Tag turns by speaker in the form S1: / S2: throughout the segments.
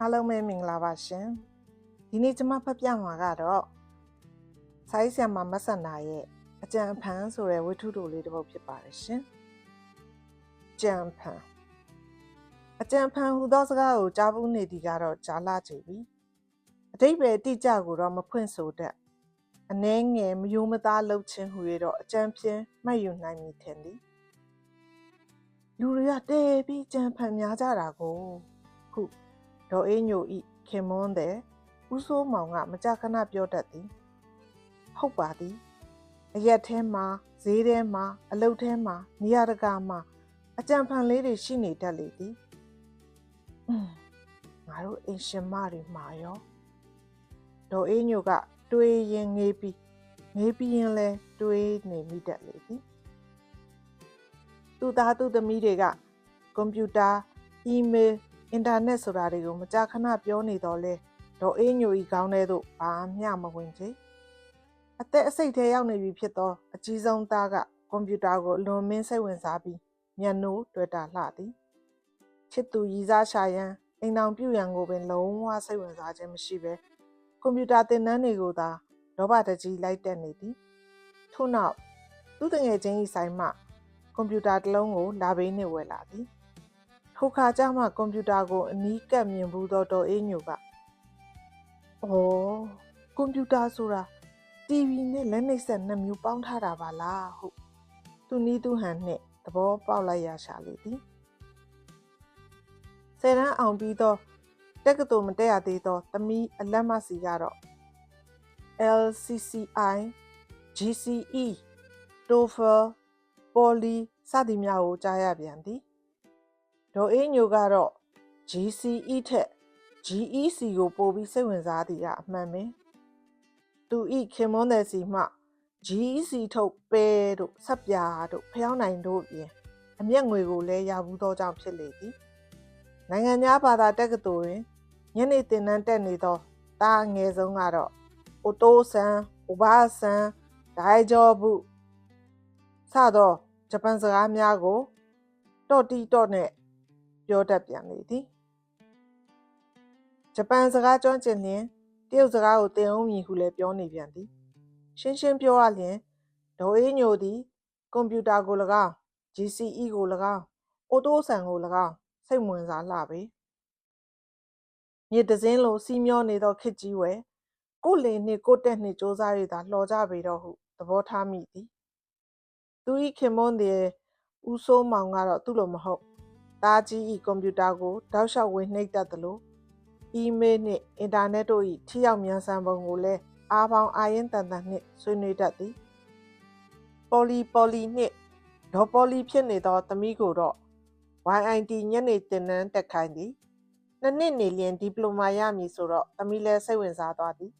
S1: အားလုံးပဲမင်္ဂလာပါရှင်ဒီနေ့ကျွန်မဖတ်ပြမှာကတော့ဆိုင်းဆရာမမဆန္ဒရဲ့အကြံဖန်ဆိုတဲ့ဝတ္ထုတိုလေးတစ်ပုဒ်ဖြစ်ပါတယ်ရှင်ကြံဖန်အကြံဖန်ဟူသောစကားကိုကြားဘူးနေသည်ကတော့ကြားလာကြပြီအတိတ်ပဲတိကျကိုတော့မဖွင့်ဆိုတတ်အနှဲငယ်မယိုးမသားလှုပ်ခြင်းဟူ၍တော့အကြံဖြင့်မှတ်ယူနိုင်မည်ထင်သည်လူတွေကတဲပြီးကြံဖန်များကြတာကိုခု ဒေါ်အေးညိုဤခင်မွန်းတဲ့ဦးစိုးမောင်ကမကြခဏပြောတတ်သည်ဟုတ်ပါသည်အရက်ထဲမှာဈေးထဲမှာအလုတ်ထဲမှာနေရာတကာမှာအကြံဖန်လေးတွေရှိနေတတ်လေသည်อืมငါတို့အိမ်ရှင်မတွေမှာရောဒေါ်အေးညိုကတွေးရင်ငေးပြီးငေးပြီးရင်လဲတွေးနေမိတတ်လေသည်သူသားသူသမီးတွေကကွန်ပျူတာအီးမေးလ် အင်တာနက်ဆိုတာတွေကိုမကြာခဏပြောနေတော့လဲဒေါ်အေးညိုဤကောင်းတဲ့သို့ဘာမျှမဝင်ချေအသက်အစိတ်ထဲရောက်နေပြီဖြစ်သောအကြီးဆုံးသားကကွန်ပျူတာကိုအလွန်မင်းစိတ်ဝင်စားပြီးမျက်နှိုးတွေ့တာလှသည်ချစ်သူရည်စားရှာရန်အိမ်တော်ပြုရန်ကိုပင်လုံးဝစိတ်ဝင်စားခြင်းမရှိဘဲကွန်ပျူတာသင်တန်းတွေကိုသာဒေါဘတကြီးလိုက်တက်နေသည်ထို့နောက်သူတငယ်ချင်းဤဆိုင်မှကွန်ပျူတာတစ်လုံးကိုလာဘေးနှင့်ဝယ်လာသည် ထိုခါကျမှကွန်ပျူတာကို အနီးကပ်မြင်ဘူးသောဒေါ်အေးညိုက။အော်ကွန်ပျူတာဆိုတာ TV နဲ့လက်နှိပ်ဆက်နှစ်မျိုးပေါင်းထားတာပါလားဟုသူနီးသူဟန်နှင့်သဘောပေါက်လိုက်ရရှာလေသည်။ဆယ်တန်းအောင်ပြီးသောတက္ကသိုလ်မတက်ရသေးသောသမီးအလက်မစီကတော့ LCCI GCE TOEFL Poly စသည်များကိုကြားရပြန်သည်။ ဒေါ်အေးညိုကတော့ GCE ထက် GEC ကိုပိုပြီးစိတ်ဝင်စားသည်ကအမှန်ပဲ။သူဤခင်မွန်းတဲ့စီမှ GEC ထုတ်ပဲတို့ဆက်ပြာတို့ဖျောင်းနိုင်တို့ပြင်အမျက်ငွေကိုလည်းရဘူးသောကြောင့်ဖြစ်လေသည်။နိုင်ငံသားဘာသာတက္ကသိုလ်တွင်ညနေသင်တန်းတက်နေသောတာအငယ်ဆုံးကတော့အိုတိုဆန်အိုဘာဆန်ဒိုင်ဂျောဘူးစသောဂျပန်စကားများကိုတော့တီတော့နဲ့ ပြောတတ်ပြန်လေသည်ဂျပန်စကားကျွမ်းကျင်လျင်တရုတ်စကားကိုသင်အောင်မည်ဟုလည်းပြောနေပြန်သည်ရှင်းရှင်းပြောရလျင်ဒေါ်အေးညိုသည်ကွန်ပျူတာကို၎င်း GCE ကို၎င်းအိုတိုဆန်ကို၎င်းစိတ်ဝင်စားလှပေမြေတစင်းလိုစီးမျောနေသောခစ်ကြီးဝဲကိုလေနှင့်ကိုတက်နှင့်စ조사၍သာလှော်ကြပေတော့ဟုသဘောထားမိသည်သူ၏ခင်မွန်းသည်ဦးစိုးမောင်ကတော့သူ့လိုမဟုတ် တားကြီး၏ကွန်ပျူတာကိုတောက်လျှောက်ဝင်နှိပ်တတ်သလိုအီးမေးလ်နှင့်အင်တာနက်တို့၏ထိရောက်မြန်ဆန်ပုံကိုလည်းအားပေါင်းအာရင်တန်တန်နှင့်ဆွေးနွေးတတ်သည်ပေါ်လီပေါ်လီနှင့်ဒေါ်ပေါ်လီဖြစ်နေသောသမီးကိုတော့ YIT ညနေသင်တန်းတက်ခိုင်းသည်နှစ်နှစ်နေလျင်ဒီပလိုမာရမည်ဆိုတော့သမီးလည်းစိတ်ဝင်စားသွားသည်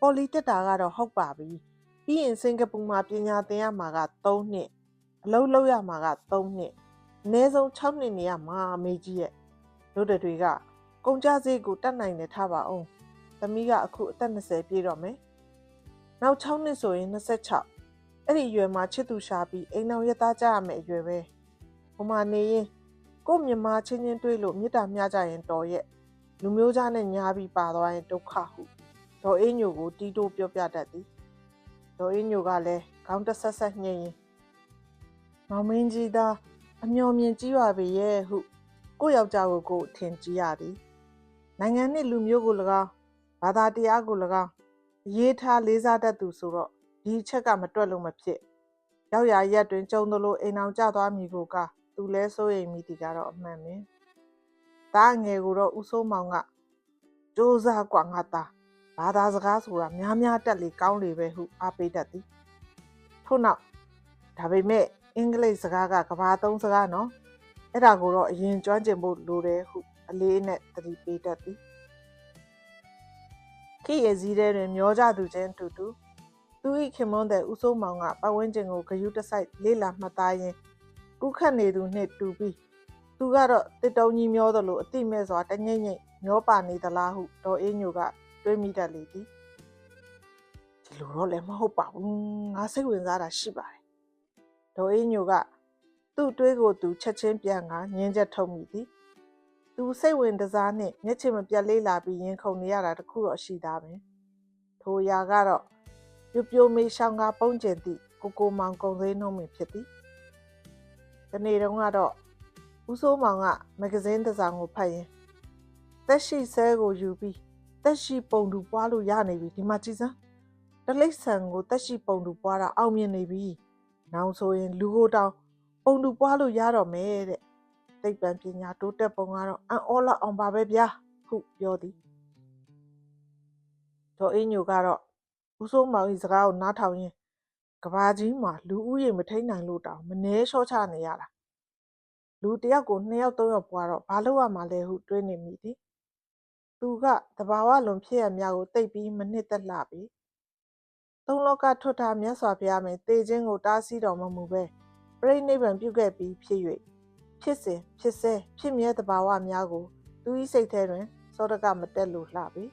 S1: ပေါ်လီတက်တာကတော့ဟုတ်ပါပြီပြီးရင်စင်ကာပူမှာပညာသင်ရမှာက3နှစ်အလုပ်လုပ်ရမှာက3နှစ် အနည်းဆုံး6နှစ်နေရမှာအမေကြီးရဲ့တို့တွေကကုန်ကြစည်ကိုတတ်နိုင်တယ်ထားပါအောင်သမီးကအခုအသက်20ပြည့်တော့မယ်နောက်6နှစ်ဆိုရင်26အဲ့ဒီအရွယ်မှာချစ်သူရှာပြီးအိမ်အောင်ရသားကြရမယ်အရွယ်ပဲဟိုမှာနေရင်ကို့မြမချင်းချင်းတွေ့လို့မေတ္တာမျှကြရင်တော်ရဲ့လူမျိုးသားနဲ့ညားပြီးပါသွားရင်ဒုက္ခဟုဒေါ်အေးညိုကိုတီးတိုးပြောပြတတ်သည်ဒေါ်အေးညိုကလည်းခေါင်းတဆက်ဆက်ညှိရင်မောင်မင်းကြီးသား အမျော်မြင်ကြီးပါပေရဲ့ဟုကိုယောက်ျားကိုကိုထင်ကြီးရသည်နိုင်ငံနှင့်လူမျိုးကို၎င်းဘာသာတရားကို၎င်းအရေးထားလေးစားတတ်သူဆိုတော့ဒီအချက်ကမတွက်လို့မဖြစ်ရောက်ရရက်တွင်ကြုံသလိုအိမ်အောင်ကြသွားမည်ကိုကသူလဲစိုးရိမ်မိတီကတော့အမှန်ပဲတားငယ်ကိုတော့ဦးစိုးမောင်ကစူးစမ်းกว่าငါသားဘာသာစကားဆိုတာများများတက်လေကောင်းလေပဲဟုအားပေးတတ်သည်ထို့နောက်ဒါပေမဲ့ အင်္ဂလိပ်စကားကကဘာသုံးစကားနော်အဲ့ဒါကိုတော့အရင်ကျွမ်းကျင်ဖို့လိုတယ်ဟုအလေးနဲ့သတိပေးတတ်သည်ခေရစည်းတဲ့တွင် မျောကြသူချင်းတူတူသူ၏ခင်မွန်းတဲ့ဦးစိုးမောင်ကပတ်ဝန်းကျင်ကိုဂယုတစိုက်လေးလာမှတ်သားရင်းကုခတ်နေသူနှင့်တူပြီးသူကတော့တစ်တုံကြီးမျောသလိုအတိမဲ့စွာတငိမ့်ငိမ့်မျောပါနေသလားဟုဒေါ်အေးညိုကတွေးမိတတ်လေသည်ဒီလိုတော့လည်းမဟုတ်ပါဘူးငါစိတ်ဝင်စားတာရှိပါတယ် ဒေါ်အေးညိုကသူ့တွေးကိုသူချက်ချင်းပြန်ကငင်းချက်ထုတ်မိသည်သူစိတ်ဝင်တစားနှင့်မျက်ခြေမပြတ်လေးလာပြီးရင်ခုန်နေရတာတခုတော့ရှိသားပဲထိုအရာကတော့ပြိုပြိုမေးရှောင်းကားပုံကျင်သည့်ကိုကိုမောင်ကုံစင်းနှုံးမင်ဖြစ်သည်ဒီနေ့တုန်းကတော့ဦးစိုးမောင်ကမဂဇင်းတစ်စောင်ကိုဖတ်ရင်သက်ရှိဆဲကိုယူပြီးသက်ရှိပုံတူပွားလို့ရနေပြီဒီမှာကြည်စမ်းတလိษံကိုသက်ရှိပုံတူပွားတာအောင်မြင်နေပြီ နောင်ဆိုရင်လူကိုတောင်ပုံတူပွားလို့ရတော့မယ်တဲ့သိပ္ပံပညာတိုးတက်ပုံကတော့အံ့ဩလောက်အောင်ပါပဲဗျာဟုပြောသည်ဒေါ်အင်းညိုကတော့ဦးစိုးမောင်၏စကားကိုနားထောင်ရင်းကဘာကြီးမှာလူဦးရေမထိန်နိုင်လို့တောင်မနှဲလျှော့ချနေရတာလူတစ်ယောက်ကိုနှစ်ယောက်သုံးယောက်ပွားတော့ဘာလို့ရမှာလဲဟုတွေးနေမိသည်သူကတဘာဝလွန်ဖြစ်ရများကိုတိတ်ပြီးမနှစ်သက်လှပြီ သုံးလောကထွတ်ထားမြတ်စွာဘုရားမင်းတေခြင်းကိုတားဆီးတော်မမူပဲပြိဋိဘံပြုခဲ့ပြီးဖြစ်၍ဖြစ်စဉ်ဖြစ်ဆဲဖြစ်မြဲတဘာဝများကိုသူ၏စိတ်ထဲတွင်စောတကမတက်လို့လှပြီ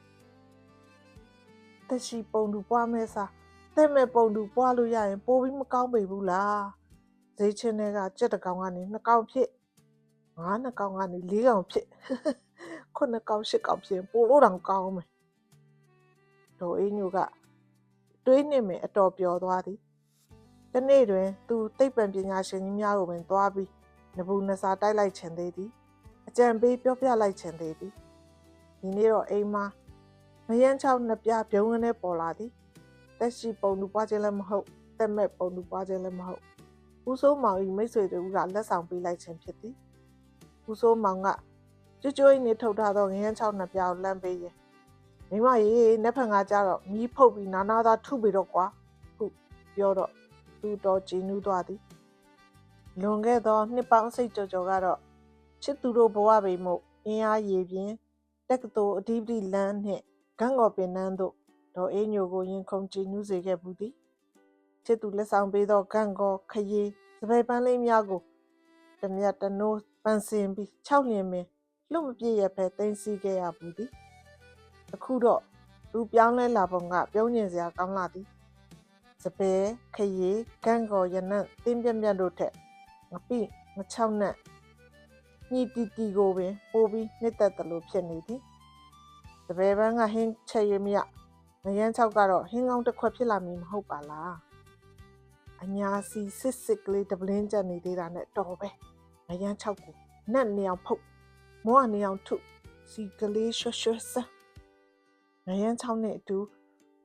S1: တရှိပုံသူပွားမဲစားတဲ့မဲ့ပုံသူပွားလို့ရရင်ပိုပြီးမကောင်းပေဘူးလားဈေးချင်းတွေကကြက်တကောင်ကနေနှစ်ကောင်ဖြစ်ငါးနှစ်ကောင်ကနေလေးကောင်ဖြစ်ခုနှစ်ကောင်ရှစ်ကောင်ဖြစ်ပိုလို့တောင်ကောင်းမယ်ဒေါ်အေးညိုက တွေးနေမယ်အတော်ပျော်သွားသည်တနေ့တွင် သူသိပ္ပံပညာရှင်ကြီးများကိုပင်သွားပြီးနဘူးနစာတိုက်လိုက်ခြင်းသေးသည်အကြံပေးပြောပြလိုက်ခြင်းသေးသည်ဒီနေ့တော့အိမ်မှာမယန်းချောင်းနှစ်ပြပြုံးကနေပေါ်လာသည်တက်ရှိပုံသူပွားခြင်းလည်းမဟုတ်တက်မဲ့ပုံသူပွားခြင်းလည်းမဟုတ်ဦးစိုးမောင်၏မိတ်ဆွေတို့ကလက်ဆောင်ပေးလိုက်ခြင်းဖြစ်သည်ဦးစိုးမောင်ကကျွတ်ကျွတ်နေထုတ်ထားသောငရမ်းချောင်းနှစ်ပြားကိုလမ်းပေးရင် မိမရေနက်ဖန်ကကြတော့မီးဖုတ်ပြီးနာနာသားထုပြီးတော့ကွာဟုပြောတော့သူတော်ကြည်နူးသွားသည်လွန်ခဲ့သောနှစ်ပေါင်းစိတ်ကြော်ကြော်ကတော့ချစ်သူတို့ဘဝပေမှုအင်းအားရည်ပြင်းတက္ကသိုလ်အဓိပတိလမ်းနှင့်ဂန့်ကော်ပင်နန်းတို့ဒေါ်အေးညိုကိုရင်ခုန်ကြည်နူးစေခဲ့ဘူးသည်ချစ်သူလက်ဆောင်ပေးသောဂန့်ကော်ခရီးစပယ်ပန်းလေးများကိုတမြတ်တနိုးပန်းစင်ပြီး၆လျင်ပင်လွတ်မပြည့်ရဖဲသိမ်းဆည်းခဲ့ရဘူးသည် အခုတော့သူပြောင်းလဲလာပုံကပြုံးကျင်စရာကောင်းလာသည်စပယ်ခရီးဂန့်ကော်ရနံ့တင်းပြက်ပြက်တို့ထက်ငပိငချောက်နဲ့ညီတီတီကိုပင်ပိုးပြီးနှစ်သက်တယ်လို့ဖြစ်နေသည်တပယ်ပန်းကဟင်းချက်ရမြငရမ်းချောက်ကတော့ဟင်းကောင်းတစ်ခွက်ဖြစ်လာမည်မဟုတ်ပါလားအညာစီစစ်စစ်ကလေးတပလင်းကြက်နေသေးတာနဲ့တော်ပဲငရမ်းချောက်ကိုနက်နေအောင်ဖုတ်မောအနေအောင်ထုစီကလေးရွှွှွဆန်း ငရမ်းချောက်နဲ့အတူ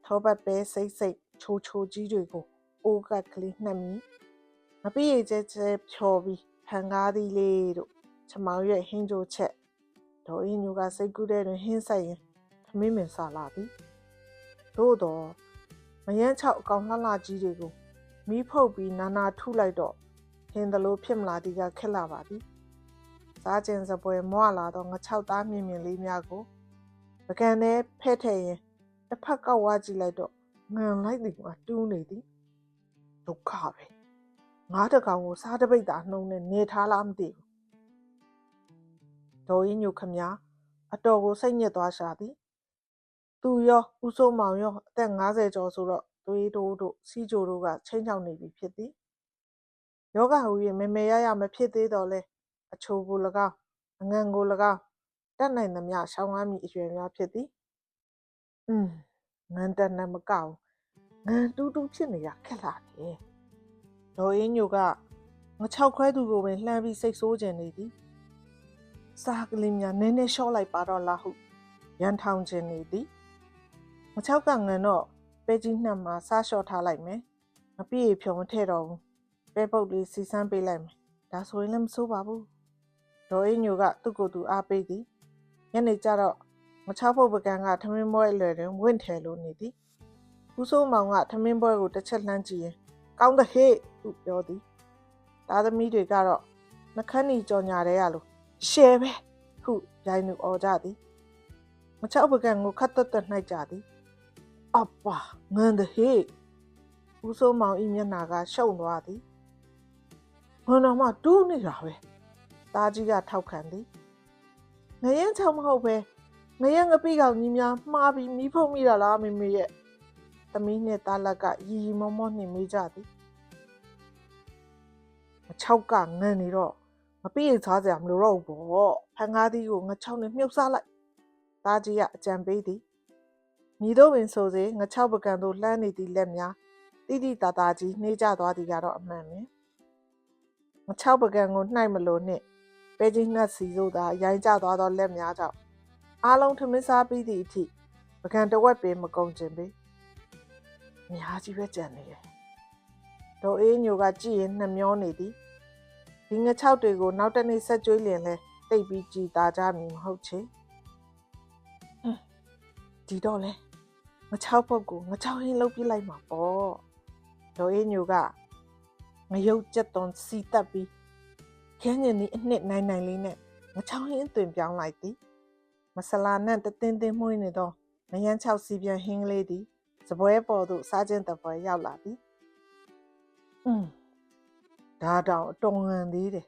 S1: ထောပတ်ပဲစိတ်စိတ်ချိုချိုကြီးတွေကိုအိုးကကလေးနှက်မိမပြည့်ကျဲကျဲဖြော်ပြီးဖန်ကားသည်လေးတို့ချမောင်ရဲ့ဟင်းကြိုချက်ဒေါ်အင်းညိုကစိတ်ကူးတဲ့တွင်ဟင်းဆိုင်ရင်သမင်းမင်စားလာသည်သို့တော့မယန်းချောက်အကောင်လှလှကြီးတွေကိုမီးဖုတ်ပြီးနာနာထုလိုက်တော့ဟင်းသလိုဖြစ်မလာသည်ကခက်လာပါသည်စားကျင်စပွဲမွာလာတော့ငချောက်သားမြင်မြင်လေးများကို ပကံနဲ့ဖဲ့ထည့်ရင်တစ်ဖက်ကောက်ဝါကြည့်လိုက်တော့ငံလိုက်သည်ကတူးနေသည်ဒုက္ခပဲငါးတကောင်ကိုစားတပိတ်တာနှုံးနဲ့နေထားလားမသိဘူးဒေါ်ရင်ညိုခမအတော်ကိုစိတ်ညစ်သွားရှာသည်သူရောဦးစိုးမောင်ရောအသက်50ကျော်ဆိုတော့သွေးတိုးတို့စီးကြိုတို့ကချင်းချောင်နေပြီဖြစ်သည်ယောဂဟူ၍မေမေရရမဖြစ်သေးတော့လဲအချိုကို၎င်းအငံကို၎င်း တတ်နိုင်သမျှရှောင်းကားမိအရွယ်များဖြစ်သည်อืมငန်းတက်နဲ့မကောက်ငန်းတူးတူးဖြစ်နေရခက်လာတယ်ဒေါ်အင်းညိုကငချောက်ခွဲသူကိုပင်လှမ်းပြီးစိတ်ဆိုးခြင်းနေသည်စားကလေးများနည်းနည်းလျှော့လိုက်ပါတော့လားဟုရန်ထောင်ခြင်းနေသည်မချောက်ကငန်တော့ပဲကြီးနှံမှာစားလျှော့ထားလိုက်မယ်မပြည့်ဖြုံမထည့်တော့ဘူးပဲပုတ်လေးစီစမ်းပေးလိုက်မယ်ဒါဆိုရင်လည်းမဆိုးပါဘူးဒေါ်အင်းညိုကသူ့ကိုယ်သူအားပေးသည် ညနေကျတော့မချောက်ဖို့ပကံကထမင်းပွဲအလွယ်တွင်ဝင့်ထဲလို့နေသည်ဦးစိုးမောင်ကထမင်းပွဲကိုတစ်ချက်လှမ်းကြည့်ရင်ကောင်းတဲ့ဟေ့ဟုပြောသည်သားသမီးတွေကတော့နှခမ်းနီကြော်ညာတဲ့ရလို့ရှယ်ပဲဟုရိုင်းသူអော်ကြသည်မချောက်ပကံကိုခတ်တက်တက်နှိုက်ကြသည်အပါငန်းတဲ့ဟေ့ဦးစိုးမောင်ဤမျက်နာကရှုံသွားသည်ငန်းတော်မှတူးနေတာပဲတားကြီးကထောက်ခံသည် ငရင်ချောင်းမဟုတ်ပဲငရငပိကောင်ကြီးများမှားပြီးမီးဖုံးမိတာလားမေမေရဲ့သမီးနဲ့သားလက်ကရီရီမောမောနှင်မိကြသည်မချောက်ကငန်နေတော့မပိရိတ်သားစရာမလိုတော့ဘူးပေါ့ဖန်ကားသီးကိုငချောင်းနဲ့မြုပ်စားလိုက်သားကြီးကအကြံပေးသည်မိတို့ပင်ဆိုစေငချောက်ပကံသို့လှမ်းနေသည့်လက်များတိတိတသားကြီးနှေးကျသွားသည်ကတော့အမှန်ပဲငချောက်ပကံကိုနှိုက်မလို့နှင့် ပဲကြီးနှက်စီတို့သာရိုင်းကျသွားသောလက်များကြောင့်အားလုံးထမင်းစားပြီးသည့်အထိပကံတစ်ဝက်ပင်မကုန်ကျင်ပေအများကြီးပဲကြံနေတယ်ဒေါ်အေးညိုကကြည့်ရင်နှမျောနေသည်ဒီငချောက်တွေကိုနောက်တစ်နေ့ဆက်ကြွေးလင်လဲတိတ်ပြီးကြည်သားကြမည်မဟုတ်ချေဒီတော့လဲငချောက်ပုတ်ကိုငချောက်ဟင်းလှုပ်ပြလိုက်မှာပေါ့ဒေါ်အေးညိုကငရုတ်ကြက်သွန်စီတက်ပြီး ခင်းညင်ဒီအနှစ်နိုင်နိုင်လေးနဲ့ငချောင်းဟင်းသွင်ပြောင်းလိုက်သည်မဆလာနဲ့တတင်းတင်းမှုန်းနေသောမယန်းချောက်စီပြန်ဟင်းကလေးသည်စပွဲပေါ်သို့စားခြင်းတပွဲရောက်လာသည်อืมဒါတောင်အတော်ငန်သေးတယ်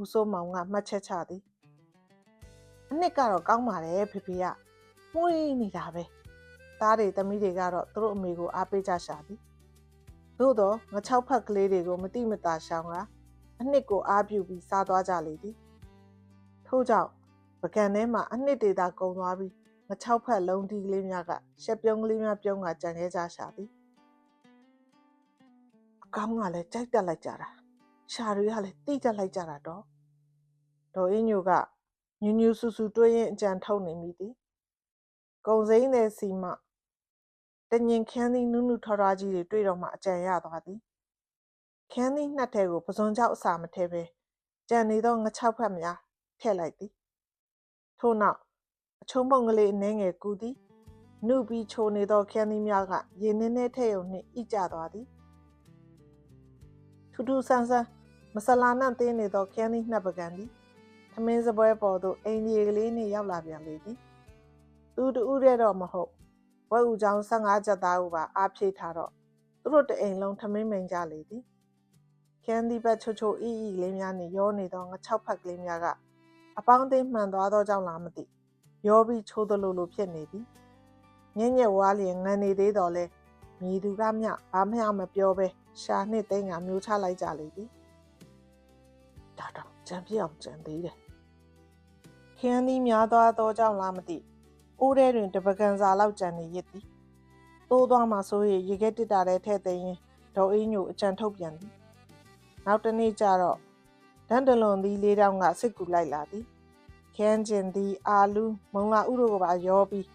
S1: ဦးစိုးမောင်ကမှတ်ချက်ချသည်အနှစ်ကတော့ကောင်းပါတယ်ဖေဖေကမှုန်းနေတာပဲသားတွေသမီးတွေကတော့သူတို့အမေကိုအားပေးကြရှာသည်သို့တော့ငချောက်ဖက်ကလေးတွေကိုမတိမတာရှောင်းက အနှစ်ကိုအားပြုပြီးစားသွားကြလေသည်ထို့ကြောင့်ပကံထဲမှာအနှစ်တွေသာကုံသွားပြီးငချောက်ဖက်လုံးဒီကလေးများကရှက်ပြုံးကလေးများပြုံးကကြံခဲ့ကြရှာသည်အကောင်းကလည်းကြိုက်တက်လိုက်ကြတာရှာတွေကလည်းတိတက်လိုက်ကြတာတော့ဒေါ်အင်းညိုကညူးညူးဆူဆူတွေးရင်အကြံထုတ်နေမိသည်ကုံစိမ့်တဲ့စီမတညင်ခန်းသီးနုနုထော်ထော်ကြီးတွေတွေ့တော့မှအကြံရသွားသည် ခန်းသီးနှက်ထဲကိုပစွန်ကြောက်အစာမထဲပဲကြံနေသောငချောက်ဖက်များထည့်လိုက်သည်ထို့နောက်အချုံပုံကလေးအနှဲငယ်ကူသည်နှုတ်ပြီးချိုနေသောခန်းသီးများကရေနှင်းနှဲထဲ့ုံနှင့်ဣကျသွားသည်ထူးထူးဆန်းဆန်းမဆလာနန့်တင်းနေသောခန်းသီးနှက်ပကံသည်သမင်းစပွဲပေါ်သို့အိမ်ကြီးကလေးနှင့်ရောက်လာပြန်လေသည်သူတူးရဲတော့မဟုတ်ဝက်ဦးချောင်း15ချက်သားကိုပါအားဖြည့်ထားတော့သူတို့တအိမ်လုံးထမင်းမိန်ကြလေသည် ခန်းဒီဘက်ချိုချိုအီအီလေးများနှင့်ရောနေသောငချောက်ဖက်ကလေးများကအပေါင်းအသင်းမှန်သွားသောကြောင့်လားမသိရောပြီးချိုးသလိုလိုဖြစ်နေသည်ညက်ညက်ဝါလျင်ငန်နေသေးတော်လဲမြည်သူကမျှဘာမှမပြောပဲရှာနှစ်သိန်းကမျိုးချလိုက်ကြလေသည်ဒါတော့ကြံပြအောင်ကြံသေးတယ်ခန်းဒီများသွားသောကြောင့်လားမသိအိုးထဲတွင်တပကံစာလောက်ကြံနေရစ်သည်တိုးသွားမှဆိုရင်ရေခဲတစ်တာထဲထည့်သိရင်ဒေါ်အင်းညိုအကြံထုတ်ပြန်သည် နောက်တနေ့ကျတော့ဒန်တလွန်သည်လေးတောင်ကစစ်ကူလိုက်လာသည်ခန်းကျင်သည်အာလူးမုံလာဥတို့ကပါရောပြီး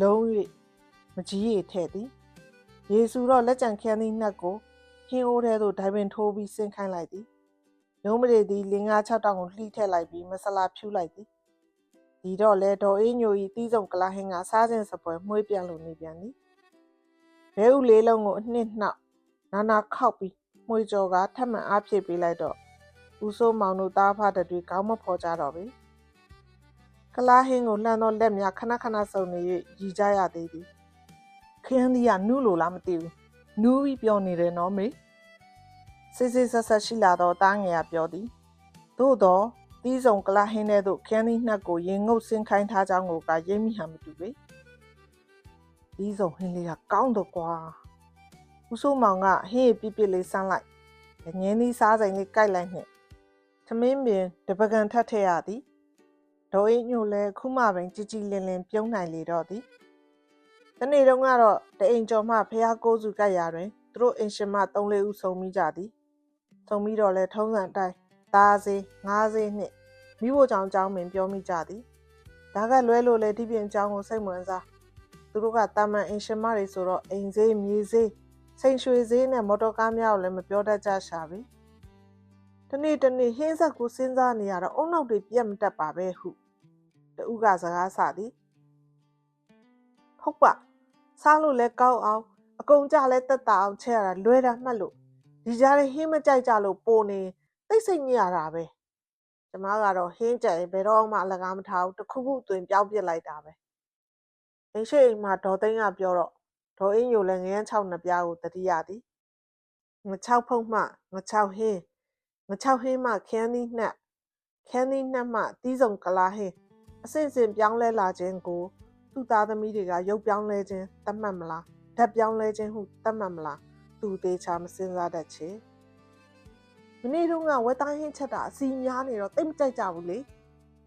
S1: လုံး၍မကြီးရထဲ့သည်ယေစုတော့လက်ကြံခန်းသည်နှက်ကိုဟင်းအိုးထဲသို့ဒိုင်ပင်ထိုးပြီးဆင်းခိုင်းလိုက်သည်လုံးမရေသည်လင်းကား6တောင်ကိုလှိထည့်လိုက်ပြီးမဆလာဖြူလိုက်သည်ဒီတော့လဲဒေါ်အေးညိုဤတီးဆုံးကလာဟင်းကစားခြင်းစပွဲမှုေးပြန်လို့နေပြန်သည်ဘဲဥလေးလုံးကိုအနှစ်နှောက်နာနာခောက်ပြီး မှုေးကြော်ကထပ်မံအားဖြည့်ပေးလိုက်တော့ဦးစိုးမောင်တို့သားဖားတွေကောင်းမဖော်ကြတော့ပြီကလာဟင်းကိုလှမ်းသောလက်များခဏခဏစုံနေ၍ရီကြရသေးသည်ခင်းသည်ကနုလိုလားမသိဘူးနူးပြီးပြောနေတယ်နော်မေစစ်စစ်ဆက်ဆက်ရှိလာသောတားငယ်ကပြောသည်သို့တော့တီးဆောင်ကလာဟင်းတဲ့သို့ခန်းသီးနှက်ကိုရင်ငုပ်ဆင်းခိုင်းထားကြောင်းကိုကရိပ်မိဟန်မတူပေတီးဆောင်ဟင်းလေးကကောင်းတော့ကွာ ဦးစိုးမောင်ကဟင်းရပြပြလေးဆန်းလိုက်ငင်းသီးစားစိမ်လေးကြိုက်လိုက်နှင့်သမင်းပင်တပကံထပ်ထည့်ရသည်ဒေါ်အိညိုလည်းခုမှပင်ကြည်ကြည်လင်လင်ပြုံးနိုင်လေတော့သည်တနေ့တုန်းကတော့တအိမ်ကျော်မှဖះကိုးစုကြိုက်ရာတွင်သူတို့အင်ရှင်မ၃-၄ဦးဆုံမိကြသည်ဆုံပြီးတော့လဲထုံးစံအတိုင်းသားစေးငါးစေးနှင့်မိဖို့ကြောင့်ကြောင်းပင်ပြောမိကြသည်ဒါကလွဲလို့လေဒီပြင်အကြောင်းကိုစိတ်ဝင်စားသူတို့ကတာမန်အင်ရှင်မတွေဆိုတော့အိမ်စေးမြေစေး စိန်ရွှေစေးနဲ့မော်တော်ကားများကိုလည်းမပြောတတ်ကြရှာပြီတနေ့တနေ့ဟင်းဆက်ကိုစဉ်းစားနေရတော့အုံနောက်တွေပြတ်မတက်ပါပဲဟုတူကစကားဆသည်ဟုတ်ပါစားလို့လဲကောက်အောင်အကုန်ကြလဲတက်တာအောင်ချက်ရတာလွဲတာမှတ်လို့ဒီကြားထဲဟင်းမကြိုက်ကြလို့ပိုနေသိစိတ်ညစ်ရတာပဲကျမကတော့ဟင်းကြိုက်ဘယ်တော့မှအလကားမထားဘူးတခုခုသွင်ပြောင်းပြစ်လိုက်တာပဲအိမ်ရှိအိမ်မှာဒေါ်သိန်းကပြောတော့ ဒေါ်အင်းညိုလည်းငရမ်း6နှစ်ပြားကိုတတိယသည်ငချောက်ဖုံမှငချောက်ဟင်းငချောက်ဟင်းမှခန်းသီးနှက်ခန်းသီးနှက်မှတီးစုံကလာဟင်းအစဉ်စဉ်ပြောင်းလဲလာခြင်းကိုသူ့သားသမီးတွေကရုပ်ပြောင်းလဲခြင်းသတ်မှတ်မလားဓာတ်ပြောင်းလဲခြင်းဟုသတ်မှတ်မလားသူသေးချာမစင်စားတတ်ချေငနေ့တုန်းကဝက်သားဟင်းချက်တာအစီများနေတော့တိတ်မကြိုက်ကြဘူးလေ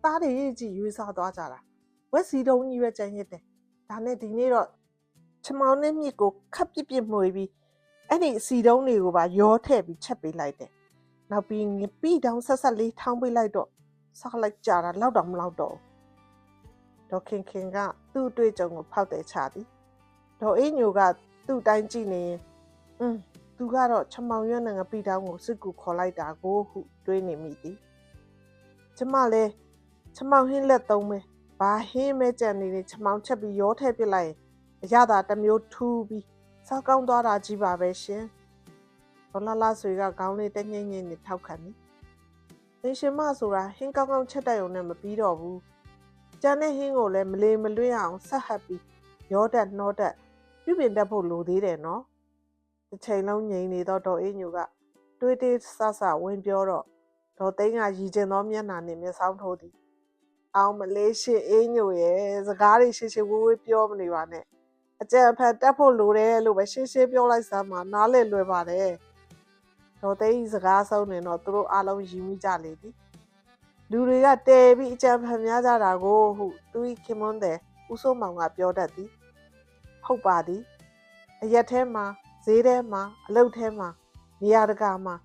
S1: သားတွေကြီးရွေးစားသွားကြတာဝက်စီတုံးကြီးပဲကြံရစ်တယ်ဒါနဲ့ဒီနေ့တော့ ချမောင်နဲ့မြစ်ကိုခပ်ပြစ်ပြစ်မှွေပြီးအဲ့ဒီအစီတုံးတွေကိုပါရောထည့်ပြီးချက်ပေးလိုက်တယ်နောက်ပြီးငပိတောင်ဆက်ဆက်လေးထောင်းပေးလိုက်တော့စားလိုက်ကြတာလောက်တော့မလောက်တော့ဘူးဒေါက်ခင်ခင်ကသူ့အတွေ့အကြုံကိုဖောက်တယ်ချသည်ဒေါ်အေးညိုကသူ့အတိုင်းကြည့်နေရင်อืมသူကတော့ချမောင်ရွက်နဲ့ငပိတောင်းကိုစစ်ကူခေါ်လိုက်တာကိုဟုတွေးနေမိသည်ကျမလည်းချမောင်ဟင်းလက်သုံးပဲဘာဟင်းမဲကြံနေနေချမောင်ချက်ပြီးရောထည့်ပစ်လိုက်ရင် အရသာတစ်မျိုးထူးပြီးစားကောင်းသွားတာကြီးပါပဲရှင်ဒေါ်လာလာဆွေကခေါင်းလေးတညိမ့်ညိမ့်နဲ့ထောက်ခံသည်သင်ရှင်မဆိုတာဟင်းကောင်းကောင်းချက်တတ်ရုံနဲ့မပြီးတော့ဘူးကျန်တဲ့ဟင်းကိုလည်းမလေးမလွင့်အောင်ဆက်ဟပ်ပြီးရောတက်နှောတက်ပြုပြင်တတ်ဖို့လိုသေးတယ်နော်တစ်ချိန်လုံးငြိမ်နေတော့ဒေါ်အေးညိုကတွေးတေးဆဆဝင်ပြောတော့ဒေါ်သိန်းကရည်ကျင်သောမျက်နှာနဲ့မျက်စောင်းထိုးသည်အောင်မလေးရှစ်အေးညိုရဲ့စကားတွေရှေ့ရှေ့ဝေးဝေးပြောမနေပါနဲ့ အကြံအဖန်တက်ဖို့လိုတယ်လို့ပဲရှင်းရှင်းပြောလိုက်စမ်းမှာနားလည်လွယ်ပါတယ်ဒေါ်သိန်းစကားဆုံးနေတော့သူတို့အားလုံးယူမိကြလေသည်လူတွေကတဲပြီးအကြံဖန်များကြတာကိုဟုသူ၏ခင်မွန်းတဲ့ဦးစိုးမောင်ကပြောတတ်သည်ဟုတ်ပါသည်အရက်ထဲမှာဈေးထဲမှာအလုပ်ထဲမှာနေရာတကာမှာ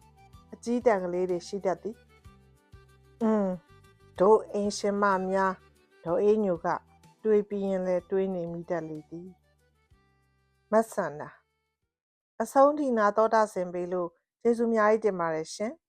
S1: အကြီးတန်းကလေးတွေရှိတတ်သည်။อืมတို့အင်းရှင်မများတို့အေးညိုကတွေးပြီးရင်လဲတွေးနေမိတတ်လေသည်။ မတ်ဆန္ဒအဆုံးထိနာတော်တာဆင်ပေးလို့ကျေးဇူးများကြီးတင်ပါတယ်ရှင်။